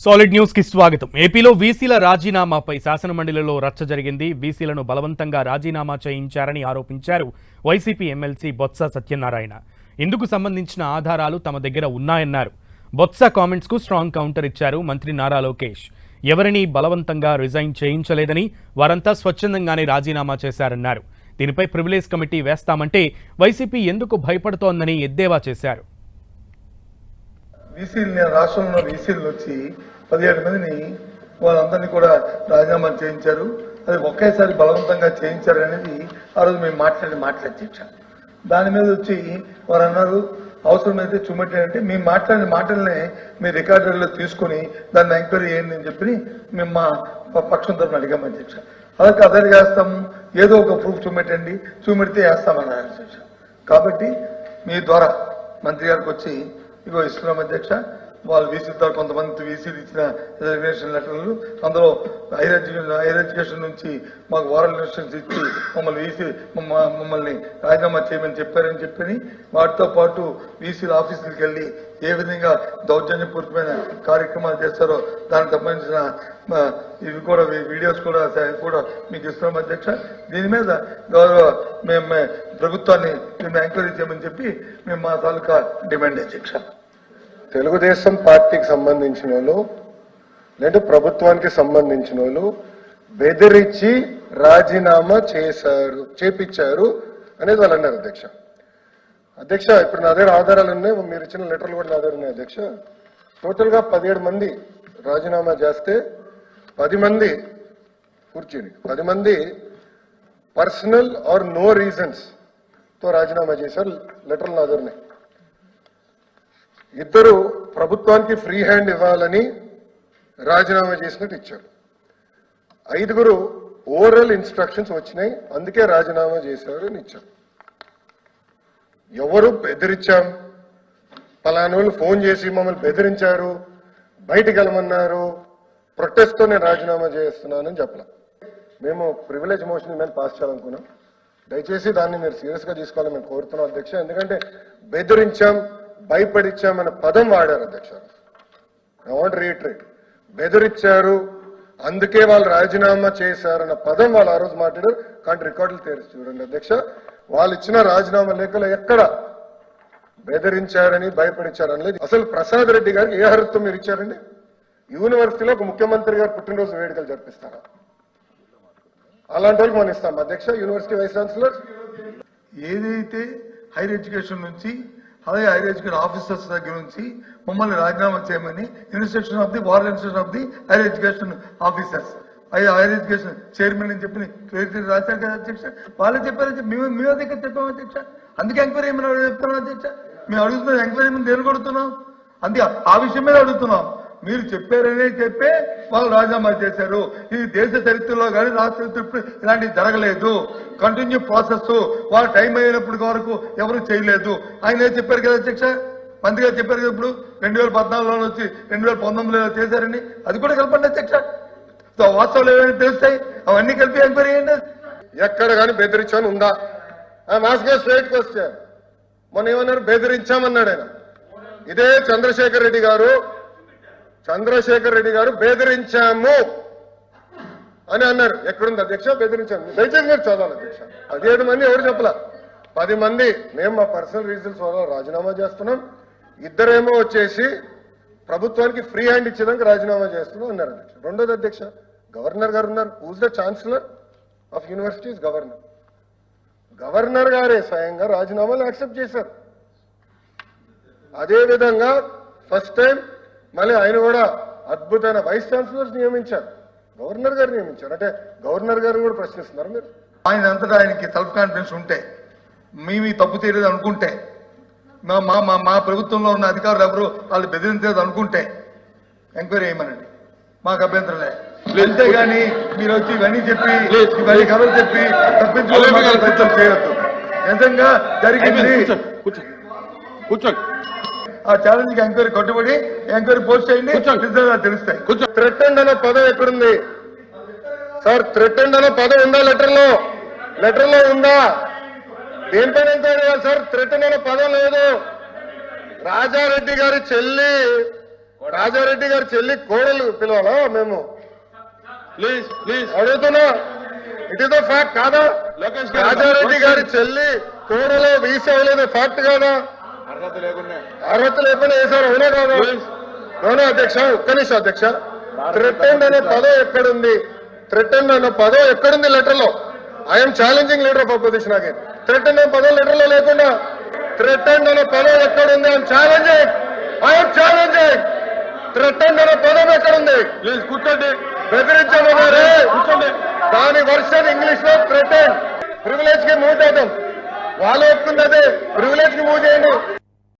Solid న్యూస్కి స్వాగతం. ఏపీలో వీసీల రాజీనామాపై శాసనమండలిలో రచ్చ జరిగింది. వీసీలను బలవంతంగా రాజీనామా చేయించారని ఆరోపించారు వైసీపీ ఎమ్మెల్సీ బొత్స సత్యనారాయణ. ఇందుకు సంబంధించిన ఆధారాలు తమ దగ్గర ఉన్నాయన్నారు. బొత్స కామెంట్స్కు స్ట్రాంగ్ కౌంటర్ ఇచ్చారు మంత్రి నారా లోకేష్. ఎవరిని బలవంతంగా రిజైన్ చేయించలేదని వారంతా స్వచ్ఛందంగానే రాజీనామా చేశారన్నారు. దీనిపై ప్రివిలేజ్ కమిటీ వేస్తామంటే వైసీపీ ఎందుకు భయపడుతోందని ఎద్దేవా చేశారు. వీసీలు రాష్ట్రంలో బీసీలు వచ్చి పదిహేడు మందిని వాళ్ళందరినీ కూడా రాజీనామా చేయించారు. అది ఒకేసారి బలవంతంగా చేయించారు అనేది ఆ రోజు మేము మాట్లాడి మాట్లాడి దాని మీద వచ్చి వారు అన్నారు అవసరమైతే చుమ్మటి మేము మాట్లాడిన మాటలనే మీ రికార్డుల్లో తీసుకొని దాన్ని ఎంక్వైరీ చేయండి అని చెప్పి మేము మా పక్షం తరఫున అడిగామని అధ్యక్ష అలా అదే చేస్తాము ఏదో ఒక ప్రూఫ్ చూపెట్టండి చూపెడితే వేస్తామన్నారు అధ్యక్ష కాబట్టి మీ ద్వారా మంత్రి గారికి వచ్చి ఇగో ఇస్తున్నాం అధ్యక్ష వాళ్ళు వీసీల ద్వారా కొంతమంది వీసీలు ఇచ్చిన రిజర్వేషన్ లెటర్లు అందులో హైర్ ఎడ్యుకేషన్ హైర్ ఎడ్యుకేషన్ నుంచి మాకు వారల్ రిజర్వేషన్స్ ఇచ్చి మమ్మల్ని వీసీ మమ్మల్ని రాజీనామా చేయమని చెప్పారని చెప్పని వాటితో పాటు వీసీల ఆఫీసులకు వెళ్ళి ఏ విధంగా దౌర్జన్యపూరితమైన కార్యక్రమాలు చేస్తారో దానికి సంబంధించిన ఇవి కూడా వీడియోస్ కూడా కూడా మీకు ఇస్తున్నాం అధ్యక్ష. దీని మీద గౌరవ మేము ప్రభుత్వాన్ని మేము ఎంక్వైరీ చేయమని చెప్పి మేము మా తాలూకా డిమాండ్ అధ్యక్ష. తెలుగుదేశం పార్టీకి సంబంధించిన వాళ్ళు లేదంటే ప్రభుత్వానికి సంబంధించిన వాళ్ళు బెదిరించి రాజీనామా చేశారు చేపించారు అనేది వాళ్ళు అన్నారు అధ్యక్ష. అధ్యక్ష ఇప్పుడు నా దగ్గర ఆధారాలు ఉన్నాయి మీరు ఇచ్చిన లెటర్లు కూడా నా దగ్గర ఉన్నాయి అధ్యక్ష. టోటల్గా పదిహేడు మంది రాజీనామా చేస్తే పది మంది కూర్చుని పది మంది పర్సనల్ ఆర్ నో రీజన్స్తో రాజీనామా చేశారు లెటర్లు నా దగ్గర ఉన్నాయి. ఇద్దరు ప్రభుత్వానికి ఫ్రీ హ్యాండ్ ఇవ్వాలని రాజీనామా చేసినట్టు ఇచ్చారు. ఐదుగురు ఓవరాల్ ఇన్స్ట్రక్షన్స్ వచ్చినాయి అందుకే రాజీనామా చేశారు అని ఇచ్చారు. ఎవరు బెదిరించాం? పలానోళ్ళు ఫోన్ చేసి మమ్మల్ని బెదిరించారు బయటికి వెళ్ళమన్నారు ప్రొటెస్ట్తో నేను రాజీనామా చేస్తున్నానని చెప్పలే. మేము ప్రివిలేజ్ మోషన్ మీద పాస్ చేయాలనుకున్నాం. దయచేసి దాన్ని మీరు సీరియస్గా తీసుకోవాలని మేము కోరుతున్నాం అధ్యక్ష. ఎందుకంటే బెదిరించాం భయపడిచ్చామన్న పదం వాడారు అధ్యక్ష. ఐ వాంట్ రీట్రేట్ బెదిరిచ్చారు అందుకే వాళ్ళు రాజీనామా చేశారన్న పదం వాళ్ళు ఆ రోజు మాట్లాడారు. కానీ రికార్డులు తెరిచి చూడండి అధ్యక్ష. వాళ్ళు ఇచ్చిన రాజీనామా లేఖలో ఎక్కడ బెదిరించారని భయపడిచ్చారు లేదు అసలు ప్రసాద్ రెడ్డి గారికి ఏ అర్హత మీరు ఇచ్చారండి? యూనివర్సిటీలో ఒక ముఖ్యమంత్రి గారు పుట్టినరోజు వేడుకలు జరిపిస్తారా? అలాంటి వాళ్ళకి మనం ఇస్తాం అధ్యక్ష. University vice chancellor. ఏదైతే హైర్ ఎడ్యుకేషన్ నుంచి అలాగే హైర్ ఆఫీసర్స్ దగ్గర నుంచి మమ్మల్ని రాజీనామా చేయమని instruction of the war instruction of the higher education officers. అయ్యా హైర్ ఎడ్యుకేషన్ చైర్మన్ అని చెప్పి క్లియర్ రాశారు కదా అధ్యక్ష. వాళ్ళే చెప్పారు మేము మేము దగ్గర చెప్పాము అధ్యక్ష. అందుకే ఎంక్వైరీ ఏమైనా చెప్తున్నాం అధ్యక్ష? మేము అడుగుతున్నాం ఎంక్వైరీ ఏమైనా దేని కొడుతున్నాం అందుకే ఆ విషయం మీద అడుగుతున్నాం. మీరు చెప్పారనే చెప్పే వాళ్ళు రాజీనామా చేశారు. ఇది దేశ చరిత్రలో కానీ రాష్ట్ర చరిత్ర ఇలాంటివి జరగలేదు. కంటిన్యూ ప్రాసెస్ వాళ్ళ టైం అయినప్పటి వరకు ఎవరు చేయలేదు. ఆయన ఏం చెప్పారు కదా అధ్యక్ష? మంత్రి గారు చెప్పారు కదా ఇప్పుడు? రెండు వేల పద్నాలుగులో వచ్చి రెండు వేల పంతొమ్మిదిలో చేశారని. అది కూడా కలపండి అధ్యక్ష. సో వాస్తవాలు ఏమైనా తెలుస్తాయి? అవన్నీ కలిపి ఎంక్వైరీ చేయండి. ఎక్కడ కానీ బెదిరించాను ఉందా? మాస్గా స్ట్రైట్ క్వశ్చన్ మొన్న ఏమన్నారు? బెదిరించామన్నాడు ఆయన. ఇదే చంద్రశేఖర్ రెడ్డి గారు చంద్రశేఖర్ రెడ్డి గారు బెదిరించాము అని అన్నారు. ఎక్కడుంది అధ్యక్ష? బెదిరించాము. దయచేసి మీరు చదవాలి అధ్యక్ష. పదిహేడు మంది ఎవరు చెప్పలా? పది మంది. మేము మా పర్సనల్ రీజన్స్ వల్ల రాజీనామా చేస్తున్నాం. ఇద్దరేమో వచ్చేసి ప్రభుత్వానికి ఫ్రీ హ్యాండ్ ఇచ్చేదానికి రాజీనామా చేస్తున్నాం అన్నారు అధ్యక్ష. రెండోది అధ్యక్ష గవర్నర్ గారు ఉన్నారు. Whose the chancellor of universities governor governor గారే స్వయంగా రాజీనామాలు యాక్సెప్ట్ చేశారు. అదేవిధంగా ఫస్ట్ టైం మళ్ళీ ఆయన కూడా అద్భుతమైన వైస్ ఛాన్సలర్స్ నియమించారు. గవర్నర్ గారు నియమించారు. అంటే గవర్నర్ గారు కూడా ప్రశ్నిస్తున్నారు మీరు. ఆయన అంతటా ఆయనకి సెల్ఫ్ కాన్ఫిడెన్స్ ఉంటే మేము తప్పు చేయలేదు అనుకుంటే మా మా మా ప్రభుత్వంలో ఉన్న అధికారులు ఎవరు వాళ్ళు బెదిరించలేదు అనుకుంటే ఎంక్వైరీ చేయమనండి. మాకు అభ్యంతరం లేదు. అంతేగాని మీరు వచ్చి ఇవన్నీ చెప్పి ఇవన్నీ కథలు చెప్పి తప్పించుకోవడం చేయొద్దు. నిజంగా జరిగింది. కూర్చోండి. ఆ ఛాలెంజ్కి ఎంక్వైరీ కట్టుబడి ఎంక్వైరీ పోస్ట్ చేయండి. నిజంగా తెలుస్తాయి. థ్రెటెండ్ అనే పదం ఎక్కడుంది? సార్ థ్రెటెండ్ అనే పదం ఉందా లెటర్లో లెటర్లో ఉందా? దేనిపైన ఎంక్వైరీ సార్ థ్రెటెండ్ అనే పదం లేదు. రాజారెడ్డి గారి చెల్లి రాజారెడ్డి గారి చెల్లి కోడలు పిలవాలా మేము? ప్లీజ్ ప్లీజ్ అడుగుతున్నా. ఇట్ ఇస్ ద ఫ్యాక్ట్ కాదా? రాజారెడ్డి గారి చెల్లి కోడలో వీసీ అవ్వలేదు ఫ్యాక్ట్ కాదా? అర్హత లేకుండా. వేశారు అవునా కాదా. అవునా అధ్యక్ష? ఒక్క నిమిషం అధ్యక్ష. థ్రెటెండ్ అనే పదం ఎక్కడుంది? థ్రెటెండ్ అనే పదం ఎక్కడుంది లెటర్లో I'm challenging leader of opposition again threatened అనే పదం లెటర్లో లేకుండా థ్రెటెండ్ అనే పదం ఎక్కడుంది? I'm challenging I'm challenging threatened అనే పదం ఎక్కడుంది? ప్లీజ్ కూర్చోండి. కూర్చోండి. దాని వర్షన్ ఇంగ్లీష్లో థ్రెటెండ్ ప్రివిలేజ్కి మూవ్ చేద్దాం వాళ్ళు ఒప్పుకుంది అదే ప్రివిలేజ్కి మూవ్ చేయండి.